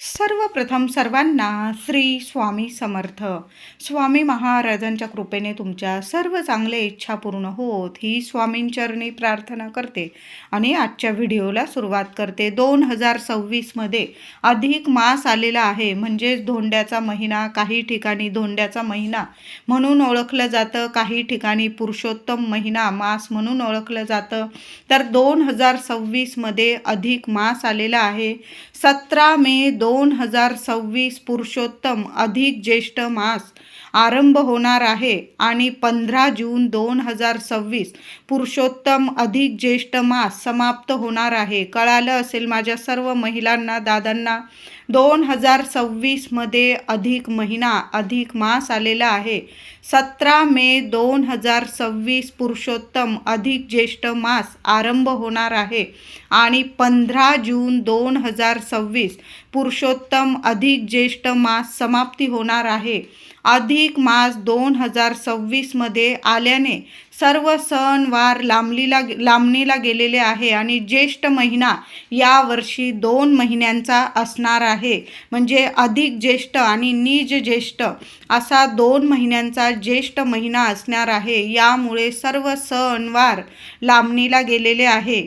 सर्वप्रथम सर्वांना श्री स्वामी समर्थ. स्वामी महाराजांच्या कृपेने तुमच्या सर्व चांगल्या इच्छा पूर्ण होत ही स्वामींचरणी प्रार्थना करते. आणि आजच्या व्हिडिओला सुरुवात करते. दोन हजार सव्वीसमध्ये अधिक मास आलेला आहे. म्हणजेच धोंड्याचा महिना काही ठिकाणी धोंड्याचा महिना म्हणून ओळखलं जातं काही ठिकाणी पुरुषोत्तम महिना मास म्हणून ओळखलं जातं. तर दोन हजार सव्वीसमध्ये अधिक मास आलेला आहे. सतरा मे दोन दोन हजार सव्वीस पुरुषोत्तम अधिक ज्येष्ठ मास आरंभ होणार आहे आणि पंधरा जून दोन हजार सव्वीस पुरुषोत्तम अधिक ज्येष्ठ मास समाप्त होणार आहे. कळालं असेल माझ्या सर्व महिलांना दादांना दोन हजार सव्वीसमध्ये अधिक महिना अधिक मास आलेला आहे. सतरा मे दोन हजार सव्वीस पुरुषोत्तम अधिक ज्येष्ठ मास आरंभ होणार आहे. आणि पंधरा जून दोन हजार सव्वीस पुरुषोत्तम अधिक ज्येष्ठ मास समाप्ती होणार आहे. अधिक मास दोन हजार सव्वीसमध्ये आल्याने सर्व सणवार लांबलीला लांबणीला गेलेले आहे आणि ज्येष्ठ महिना यावर्षी दोन महिन्यांचा असणार आहे. म्हणजे अधिक ज्येष्ठ आणि निज ज्येष्ठ असा दोन महिन्यांचा ज्येष्ठ महिना असणार आहे. यामुळे सर्व सणवार लांबणीला गेलेले आहे.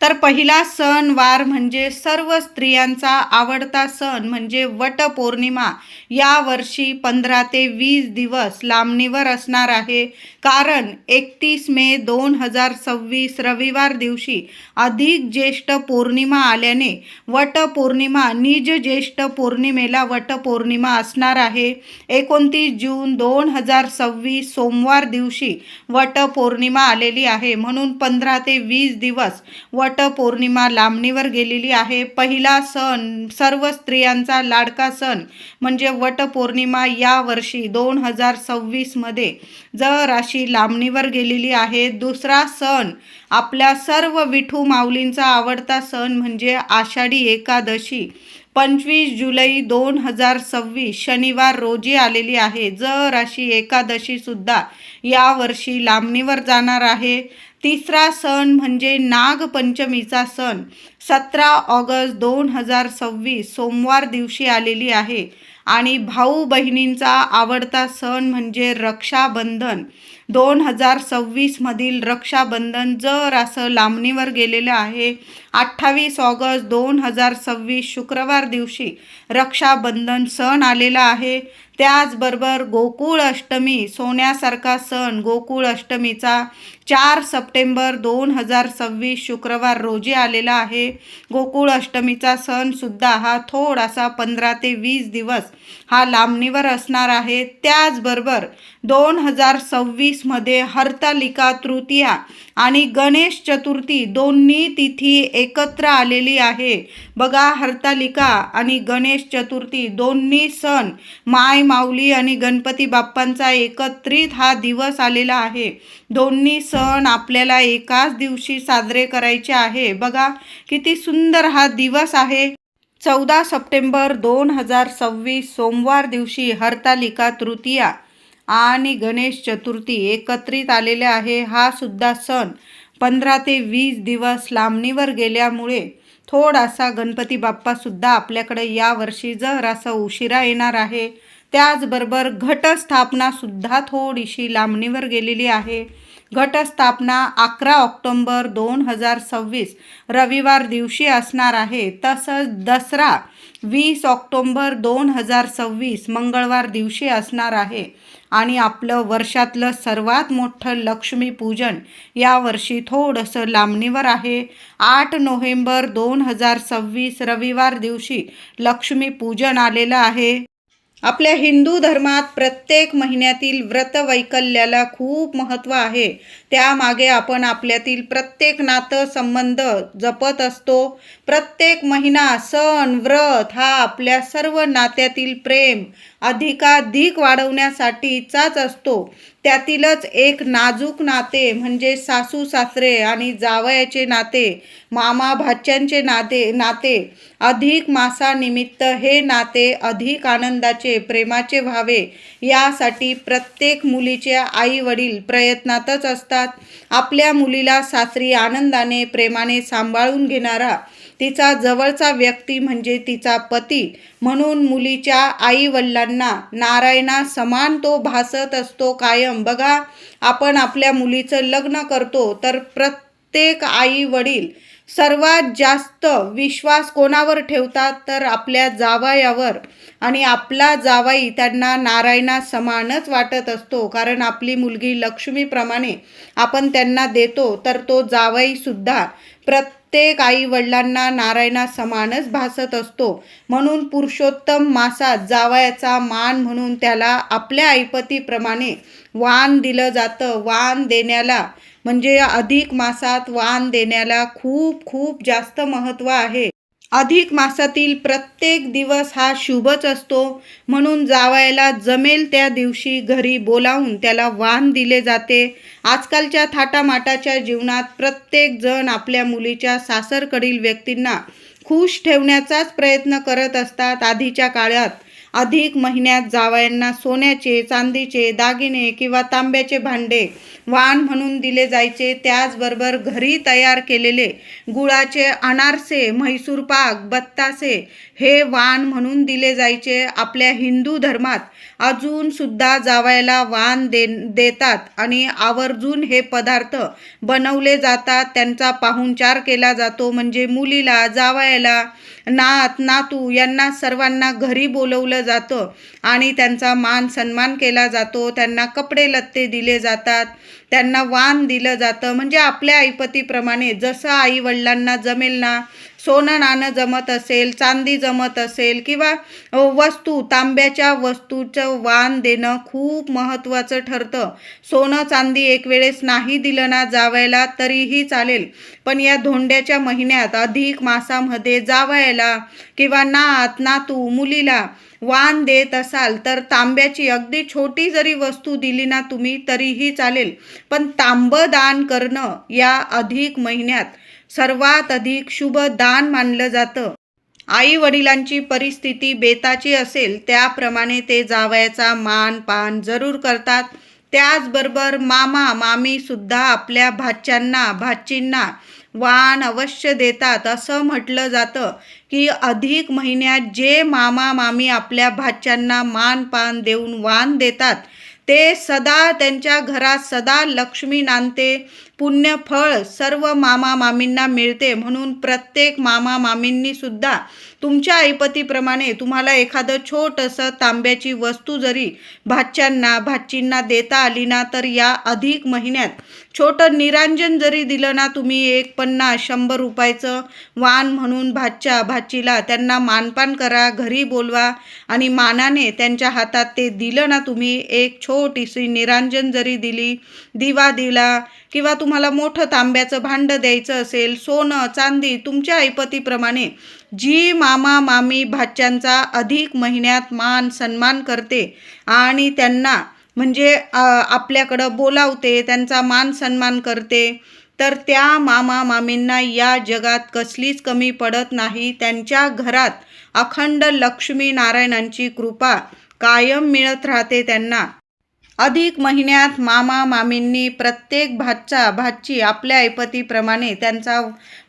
तर पहिला सण वार म्हणजे सर्व स्त्रियांचा आवडता सण म्हणजे वटपौर्णिमा या वर्षी पंधरा ते वीस दिवस लांबणीवर असणार आहे. कारण एकतीस मे दोन हजार सव्वीस रविवार दिवशी अधिक ज्येष्ठ पौर्णिमा आल्याने वटपौर्णिमा निज ज्येष्ठ पौर्णिमेला वटपौर्णिमा असणार आहे. एकोणतीस जून दोन हजार सव्वीस सोमवार दिवशी वटपौर्णिमा आलेली आहे. म्हणून पंधरा ते वीस दिवस वट वटपौर्णिमा लांबणीवर गेलेली आहे. पहिला सण सर्व स्त्रियांचा लाडका सण म्हणजे वटपौर्णिमा या वर्षी दोन हजार सव्वीसमध्ये ज राशी लांबणीवर गेलेली आहे. दुसरा सण आपल्या सर्व विठू माऊलींचा आवडता सण म्हणजे आषाढी एकादशी. पंचवीस जुलै दोन हजार सव्वीस शनिवार रोजी आलेली आहे. ज राशी एकादशीसुद्धा यावर्षी लांबणीवर जाणार आहे. तिसरा सण म्हणजे नागपंचमीचा सण. सतरा ऑगस्ट दोन हजार सव्वीस सोमवार दिवशी आलेली आहे आणि भाऊ बहिणींचा आवडता सण म्हणजे रक्षाबंधन. दोन हजार सव्वीसमधील रक्षाबंधन जर असं लांबणीवर गेलेलं आहे अठ्ठावीस ऑगस्ट दोन हजार सव्वीस शुक्रवार दिवशी रक्षाबंधन सण आलेला आहे. त्याचबरोबर गोकुळ अष्टमी सोन्यासारखा सण गोकुळ अष्टमीचा चार सप्टेंबर दोन हजार सव्वीस शुक्रवार रोजी आलेला आहे. गोकुळ अष्टमीचा सणसुद्धा हा थोडासा पंधरा ते वीस दिवस हा लांबणीवर असणार आहे. त्याचबरोबर दोन हजार सव्वीसमध्ये हरतालिका तृतीया आणि गणेश चतुर्थी दोन्ही तिथी एकत्र आलेली आहे. बघा हरतालिका आणि गणेश चतुर्थी दोन्ही सण माय माऊली आणि गणपती बाप्पांचा एकत्रित हा दिवस आलेला आहे. दोन्ही सण आपल्याला एकाच दिवशी साजरे करायचे आहे. बघा किती सुंदर हा दिवस आहे. चौदा सप्टेंबर दोन हजार सव्वीस सोमवार दिवशी हरतालिका तृतीया आणि गणेश चतुर्थी एकत्रित आलेले आहे. हा सुद्धा सण पंधरा ते वीस दिवस लांबणीवर गेल्यामुळे थोडासा गणपती बाप्पासुद्धा आपल्याकडे यावर्षी जरासा उशिरा येणार आहे. त्याचबरोबर घटस्थापनासुद्धा थोडीशी लांबणीवर गेलेली आहे. घटस्थापना अकरा ऑक्टोंबर दोन हजार सव्वीस रविवार दिवशी असणार आहे. तसंच दसरा वीस ऑक्टोंबर दोन हजार सव्वीस मंगळवार दिवशी असणार आहे. आणि आपलं वर्षातलं सर्वात मोठं लक्ष्मीपूजन यावर्षी थोडंसं लांबणीवर आहे. आठ नोव्हेंबर दोन हजार सव्वीस रविवार दिवशी लक्ष्मीपूजन आलेलं आहे. आपल्या हिंदू धर्मात प्रत्येक महिन्यातील व्रतवैकल्याला खूप महत्त्व आहे. त्यामागे आपण आपल्यातील प्रत्येक नातं संबंध जपत असतो. प्रत्येक महिना सण व्रत हा आपल्या सर्व नात्यातील प्रेम अधिकाधिक वाढवण्यासाठीचाच असतो. त्यातीलच एक नाजूक नाते म्हणजे सासू सासरे आणि जावयाचे नाते मामा भाच्यांचे नाते नाते अधिक मासानिमित्त हे नाते अधिक आनंदाचे प्रेमाचे व्हावे यासाठी प्रत्येक मुलीचे आई वडील प्रयत्नातच असतात. आपल्या मुलीला सासरी आनंदाने प्रेमाने सांभाळून घेणारा तिचा जवळचा व्यक्ती म्हणजे तिचा पती. म्हणून मुलीच्या आईवडिलांना नारायणा समान तो भासत असतो कायम. बघा आपण आपल्या मुलीचं लग्न करतो तर प्रत्येक आई वडील सर्वात जास्त विश्वास कोणावर ठेवतात? तर आपल्या जावयावर. आणि आपला जावाई त्यांना नारायणा समानच वाटत असतो. कारण आपली मुलगी लक्ष्मीप्रमाणे आपण त्यांना देतो तर तो जावाईसुद्धा जावईसुद्धा प्रत्येक आई वडिलांना नारायणा समानच भासत असतो. म्हणून पुरुषोत्तम मासात जावयाचा मान म्हणून त्याला आपल्या ऐपतीप्रमाणे वाण दिलं जातं. वाण देण्याला म्हणजे अधिक मासात वाण देण्याला खूप खूप जास्त महत्त्व आहे. अधिक मासातील प्रत्येक दिवस हा शुभच असतो. म्हणून जावायला जमेल त्या दिवशी घरी बोलावून त्याला वाण दिले जाते. आजकालच्या थाटामाटाच्या जीवनात प्रत्येक जण आपल्या मुलीच्या सासरकडील व्यक्तींना खुश ठेवण्याचाच प्रयत्न करत असतात आधीच्या काळात. अधिक महिन्यात जावयांना सोन्याचे चांदीचे दागिने किंवा तांब्याचे भांडे वाण म्हणून दिले जायचे. त्याचबरोबर घरी तयार केलेले गुळाचे अनारसे म्हैसूर पाक बत्तासे हे वाण म्हणून दिले जायचे. आपल्या हिंदू धर्मात अजूनसुद्धा जावयाला वाण दे देतात आणि आवर्जून हे पदार्थ बनवले जातात. त्यांचा पाहुणचार केला जातो. म्हणजे मुलीला जावयाला नात नातू यांना सर्वांना घरी बोलवलं जातं आणि त्यांचा मान सन्मान केला जातो. त्यांना कपडे लत्ते दिले जातात. त्यांना वाण दिलं जातं. म्हणजे आपल्या ऐपतीप्रमाणे जसं आई वडिलांना जमेल ना सोनं नाणं जमत असेल चांदी जमत असेल किंवा वस्तू तांब्याच्या वस्तूचं वाण देणं खूप महत्त्वाचं ठरतं. सोनं चांदी एक वेळेस नाही दिलं ना जावायला तरीही चालेल. पण या धोंड्याच्या महिन्यात अधिक मासामध्ये जावायला किंवा नात नातू मुलीला वाण देत असाल तर तांब्याची अगदी छोटी जरी वस्तू दिली ना तुम्ही तरीही चालेल. पण तांबं दान करणं या अधिक महिन्यात सर्वात अधिक शुभ दान मानलं जातं. आई वडिलांची परिस्थिती बेताची असेल त्याप्रमाणे ते जावयाचा मान पान जरूर करतात. त्याचबरोबर मामा मामी सुद्धा आपल्या भाच्यांना भाचींना वाण अवश्य देतात. असं म्हटलं जातं की अधिक महिन्यात जे मामा मामी आपल्या भाच्यांना मान पान देऊन वाण देतात ते सदा त्यांच्या घरात सदा लक्ष्मी नांदते. पुण्यफळ सर्व मामा मामींना मिळते म्हणून प्रत्येक मामा मामींनी सुद्धा तुमच्या ऐपतीप्रमाणे तुम्हाला एखादं छोटंसं तांब्याची वस्तू जरी भाच्यांना भाचींना देता आली ना तर या अधिक महिन्यात छोटं निरांजन जरी दिलं ना तुम्ही एक पन्नास शंभर रुपयाचं वाण म्हणून भाच्या भाचीला त्यांना मानपान करा घरी बोलवा आणि मानाने त्यांच्या हातात ते दिलं ना तुम्ही एक छोटीशी निरांजन जरी दिली दिवा दिला किंवा तुम्हाला मोठं तांब्याचं भांडं द्यायचं असेल सोनं चांदी तुमच्या ऐपतीप्रमाणे जी मामा मामी भाच्यांचा अधिक महिन्यात मान सन्मान करते आणि त्यांना म्हणजे आपल्याकडं बोलावते त्यांचा मान सन्मान करते तर त्या मामा मामींना या जगात कसलीच कमी पडत नाही. त्यांच्या घरात अखंड लक्ष्मी नारायणांची कृपा कायम मिळत राहते त्यांना. अधिक महिन्यात मामा मामींनी प्रत्येक भातचा भाची आपल्या ऐपतीप्रमाणे त्यांचा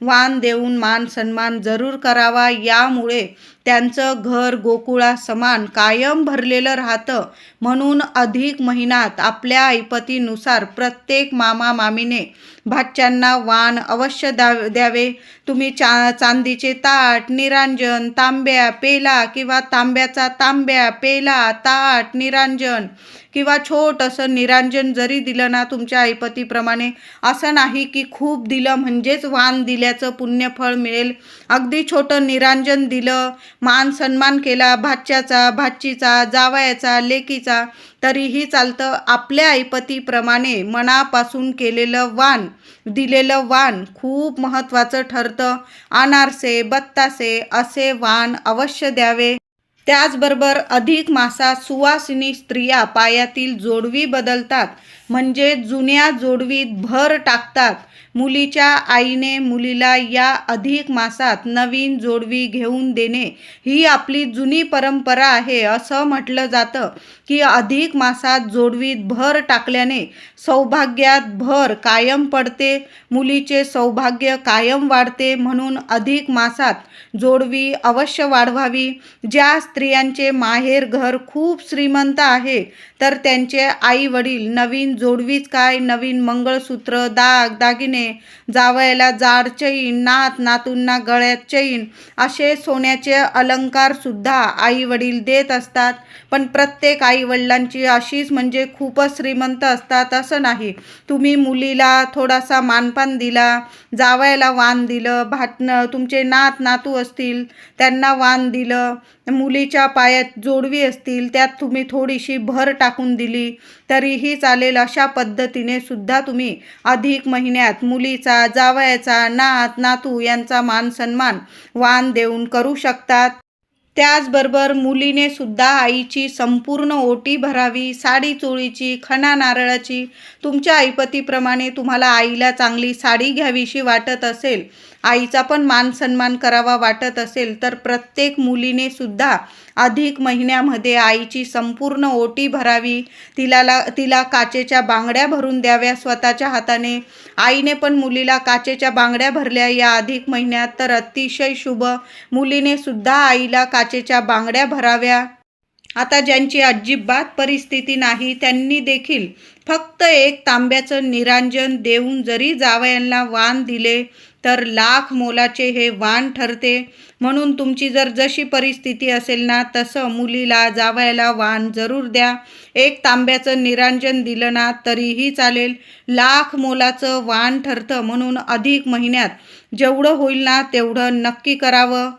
वाण देऊन मान सन्मान जरूर करावा. यामुळे त्यांचं घर गोकुळा समान कायम भरलेलं राहतं. म्हणून अधिक महिन्यात आपल्या ऐपतीनुसार प्रत्येक मामा मामीने भाच्यांना वाण अवश्य द्या द्यावे. तुम्ही चा चांदीचे ताट निरांजन तांब्या पेला किंवा तांब्याचा तांब्या पेला ताट निरांजन किंवा छोटंसं निरांजन जरी दिलं ना तुमच्या ऐपतीप्रमाणे असं नाही की खूप दिलं म्हणजेच वाण दिल्याचं पुण्यफळ मिळेल. अगदी छोटं निरांजन दिलं मान सन्मान केला भाच्याचा भाचीचा जावयाचा लेकीचा तरीही चालतं आपल्या ऐपतीप्रमाणे मनापासून केलेलं वाण दिलेलं वाण खूप महत्त्वाचं ठरतं. अनारसे बत्तासे असे वाण अवश्य द्यावे. त्याचबरोबर अधिक मासा सुवासिनी स्त्रिया पायातील जोडवी बदलतात. म्हणजे जुन्या जोडवीत भर टाकतात. मुलीच्या आईने मुलीला या अधिक मासात नवीन जोडवी घेऊन देणे ही आपली जुनी परंपरा आहे. असं म्हटलं जातं की अधिक मासात जोडवीत भर टाकल्याने सौभाग्यात भर कायम पडते मुलीचे सौभाग्य कायम वाढते म्हणून अधिक मासात जोडवी अवश्य वाढवावी. ज्या स्त्रियांचे माहेर घर खूप श्रीमंत आहे तर त्यांचे आई वडील नवीन जोडवीच काय नवीन मंगळसूत्र दाग दागिने जावयाला जाड चैन नात नातूंना गळ्यात चैन असे सोन्याचे अलंकारसुद्धा आई वडील देत असतात. पण प्रत्येक आई वडिलांची अशीच म्हणजे खूपच श्रीमंत असतात असं नाही. तुम्ही मुलीला थोडासा मानपान दिला जावयाला वाण दिलं भाटणं तुमचे नात नातू असतील त्यांना वाण दिलं मुलीच्या पायात जोडवी असतील त्यात तुम्ही थोडीशी भर टाकून दिली तरीही चालेल अशा पद्धतीने सुद्धा तुम्ही अधिक महिन्यात मुलीचा जावयाचा नात नातू यांचा मान सन्मान वान देऊन करू शकतात. त्याचबरोबर मुलीने सुद्धा आईची संपूर्ण ओटी भरावी साडी चोळीची खणा नारळाची तुमच्या ऐपतीप्रमाणे तुम्हाला आईला चांगली साडी घ्यावीशी वाटत असेल आईचा पण मान सन्मान करावा वाटत असेल तर प्रत्येक मुलीने सुद्धा अधिक महिन्यामध्ये आईची संपूर्ण ओटी भरावी. तिला तिला काचेच्या बांगड्या भरून द्याव्या. स्वतःच्या हाताने आईने पण मुलीला काचेच्या बांगड्या भरल्या. या अधिक महिन्यात तर अतिशय शुभ मुलीने सुद्धा आईला काचेच्या बांगड्या भराव्या. आता ज्यांची अजिबात परिस्थिती नाही त्यांनी देखील फक्त एक तांब्याचं निरांजन देऊन जरी जावयांना वाण दिले तर लाख मोलाचे हे वाण ठरते. म्हणून तुमची जर जशी परिस्थिती असेल ना तसं मुलीला जावयाला वाण जरूर द्या. एक तांब्याचं निरांजन दिलं ना तरीही चालेल. लाख मोलाचं वाण ठरतं म्हणून अधिक महिन्यात जेवढं होईल ना तेवढं नक्की करावं.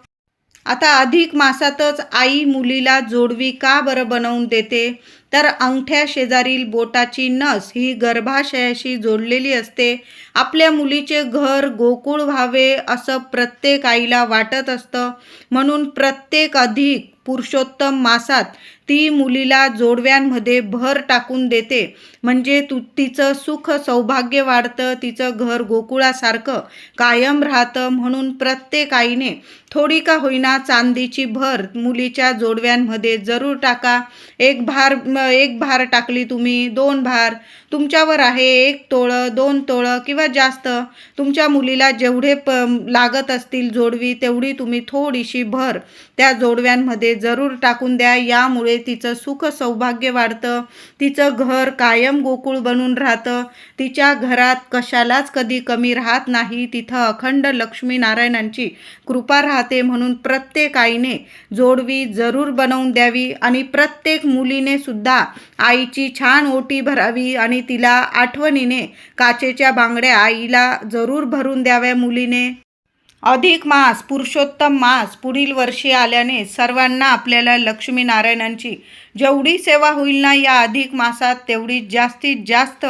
आता अधिक मासातच आई मुलीला जोडवी का बरं बनवून देते? तर अंगठ्या शेजारील बोटाची नस ही गर्भाशयाशी जोडलेली असते. आपल्या मुलीचे घर गोकुळ व्हावे असं प्रत्येक आईला वाटत असतं. म्हणून प्रत्येक अधिक पुरुषोत्तम मासात ती मुलीला जोडव्यांमध्ये भर टाकून देते. म्हणजे तू तिचं सुख सौभाग्य वाढतं तिचं घर गोकुळासारखं कायम राहतं म्हणून प्रत्येक आईने थोडी का होईना चांदीची भर मुलीच्या जोडव्यांमध्ये जरूर टाका. एक भार एक भार टाकली तुम्ही दोन भार. तुमच्यावर आहे एक तोळं दोन तोळं किंवा जास्त. तुमच्या मुलीला जेवढे प लागत असतील जोडवी तेवढी तुम्ही थोडीशी भर त्या जोडव्यांमध्ये जरूर टाकून द्या. यामुळे तिचं सुख सौभाग्य वाढतं. तिचं घर कायम गोकुळ बनून राहतं. तिच्या घरात कशालाच कधी कमी राहत नाही. तिथं अखंड लक्ष्मीनारायणांची कृपा राहते म्हणून प्रत्येक आईने जोडवी जरूर बनवून द्यावी आणि प्रत्येक मुलीने सुद्धा आईची छान ओटी भरावी आणि तिला आठवणीने काचेच्या बांगड्या आईला जरूर भरून द्याव्या मुलीने. अधिक मास पुरुषोत्तम मास पुढील वर्षी आल्याने सर्वांना आपल्याला लक्ष्मीनारायणांची जेवढी सेवा होईल ना या अधिक मासात तेवढी जास्तीत जास्त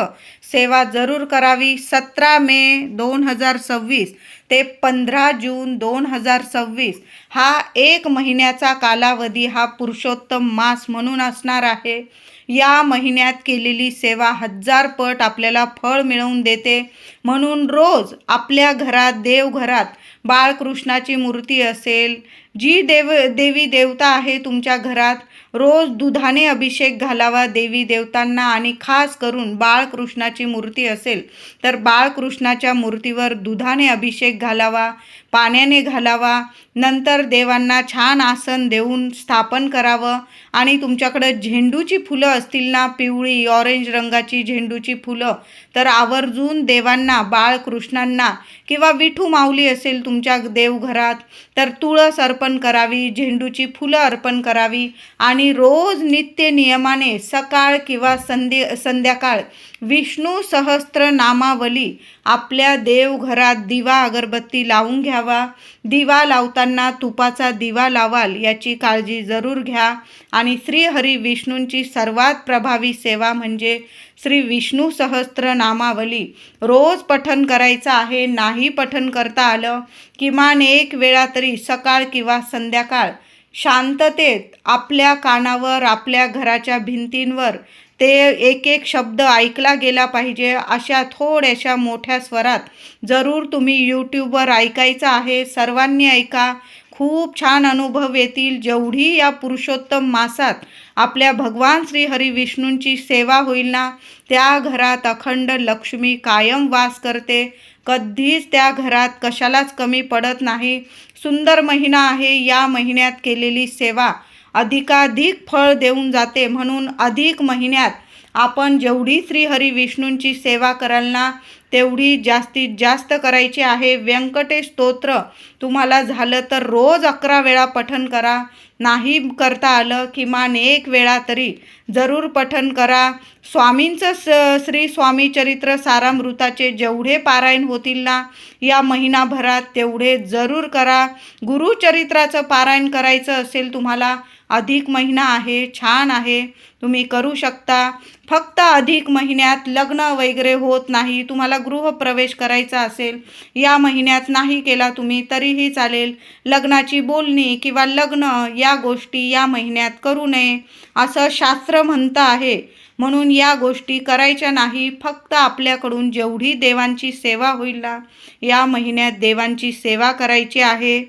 सेवा जरूर करावी. सतरा मे दोन हजार सव्वीस ते पंधरा जून दोन हजार सव्वीस हा एक महिन्याचा कालावधी हा पुरुषोत्तम मास म्हणून असणार आहे. या महिन्यात केलेली सेवा हजार पट आपल्याला फळ मिळवून देते. म्हणून रोज आपल्या घरात देवघरात बाळकृष्णाची मूर्ती असेल जी देव देवी देवता आहे तुमच्या घरात रोज दुधाने अभिषेक घालावा देवी देवतांना आणि खास करून बाळकृष्णाची मूर्ती असेल तर बाळकृष्णाच्या मूर्तीवर दुधाने अभिषेक घालावा पाण्याने घालावा नंतर देवांना छान आसन देऊन स्थापन करावं आणि तुमच्याकडं झेंडूची फुलं असतील ना पिवळी ऑरेंज रंगाची झेंडूची फुलं तर आवर्जून देवांना बाळकृष्णांना किंवा विठू माऊली असेल तुमच्या देवघरात तर तुळस अर्पण अर्पण करावी झेंडूची फुलं अर्पण करावी आणि रोज नित्य नियमाने सकाळ किंवा संध्या संध्याकाळ विष्णू सहस्त्र नामावली आपल्या देवघरात दिवा अगरबत्ती लावून घ्यावा. दिवा लावताना तुपाचा दिवा लावाल याची काळजी जरूर घ्या आणि श्रीहरी विष्णूंची सर्वात प्रभावी सेवा म्हणजे श्री विष्णू सहस्त्र नामावली रोज पठन करायचं आहे नाही पठन करता आलं किमान एक वेळा तरी सकाळ किंवा संध्याकाळ. शांततेत आपल्या कानावर आपल्या घराच्या भिंतींवर ते एक एक शब्द ऐकला गेला पाहिजे अशा थोड्याशा मोठ्या स्वरात. जरूर तुम्ही यूट्यूबवर ऐकायचं आहे सर्वांनी ऐका. खूप छान अनुभव येतील जेवढी या पुरुषोत्तम मासात आपल्या भगवान श्री हरी विष्णूंची सेवा होईल ना त्या घरात अखंड लक्ष्मी कायम वास करते. कधीच त्या घरात कशालाच कमी पडत नाही. सुंदर महिना आहे या महिन्यात केलेली सेवा अधिकाधिक फळ देऊन जाते म्हणून अधिक महिन्यात आपण जेवढी श्रीहरी विष्णूंची सेवा कराल ना तेवढी जास्तीत जास्त करायची आहे. व्यंकटेश स्तोत्र तुम्हाला झालं तर रोज अकरा वेळा पठन करा. नाही करता आलं किमान एक वेळा तरी जरूर पठन करा. स्वामींचं स श्री स्वामी चरित्र सारामृताचे जेवढे पारायण होतील ना या महिनाभरात तेवढे जरूर करा. गुरुचरित्राचं पारायण करायचं असेल तुम्हाला अधिक महिना आहे छान आहे तुम्ही करू शकता. फक्त अधिक महिन्यात लग्न वगैरे होत नाही तुम्हाला गृहप्रवेश करायचा असेल या महिन्यात नाही केला तुम्ही तरीही चालेल. लग्नाची बोलणी किंवा लग्न या गोष्टी या महिन्यात करू नये असं शास्त्र म्हणतं आहे. म्हणून या गोष्टी करायच्या नाही फक्त आपल्याकडून जेवढी देवांची सेवा होईल ना या महिन्यात देवांची सेवा करायची आहे.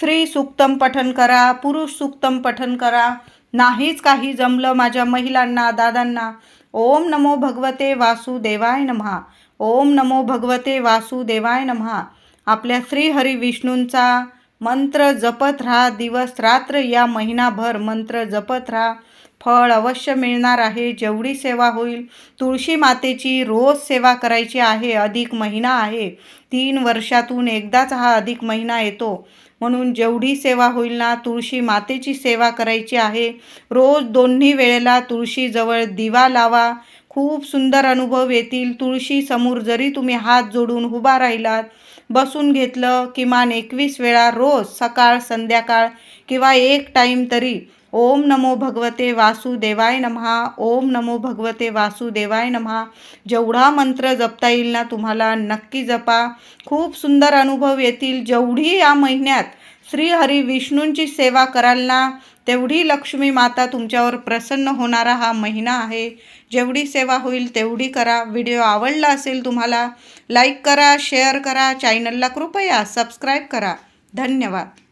स्त्री सुक्तम पठन करा पुरुष सुक्तम पठन करा. नाहीच काही जमलं माझ्या महिलांना दादांना. ओम नमो भगवते वासुदेवाय नमहा. ओम नमो भगवते वासुदेवाय नमहा. आपल्या श्रीहरी विष्णूंचा मंत्र जपत राहा. दिवस रात्र या महिनाभर मंत्र जपत राहा. फळ अवश्य मिळणार आहे. जेवढी सेवा होईल तुळशी मातेची रोज सेवा करायची आहे अधिक महिना आहे. तीन वर्षातून एकदाच हा अधिक महिना येतो. म्हणून जेवढी सेवा होईल ना तुळशी मातेची सेवा करायची आहे. रोज दोन्ही वेळेला तुळशीजवळ दिवा लावा. खूप सुंदर अनुभव येतील. तुळशी समोर जरी तुम्ही हात जोडून उभा राहिलात बसून घेतलं किमान एकवीस वेळा रोज सकाळ संध्याकाळ किंवा एक टाईम तरी ओम नमो भगवते वासुदेवाय नमहा. ओम नमो भगवते वासुदेवाय नमहा. जेवढा मंत्र जपता येईल ना तुम्हाला नक्की जपा. खूप सुंदर अनुभव येतील. जेवढी या महिन्यात श्री हरी विष्णूंची सेवा कराल ना तेवढी लक्ष्मी माता तुमच्यावर प्रसन्न होणारा हा महिना आहे. जेवढी सेवा होईल तेवढी करा. व्हिडिओ आवडला असेल तुम्हाला लाईक करा शेअर करा चॅनलला कृपया सबस्क्राईब करा. धन्यवाद.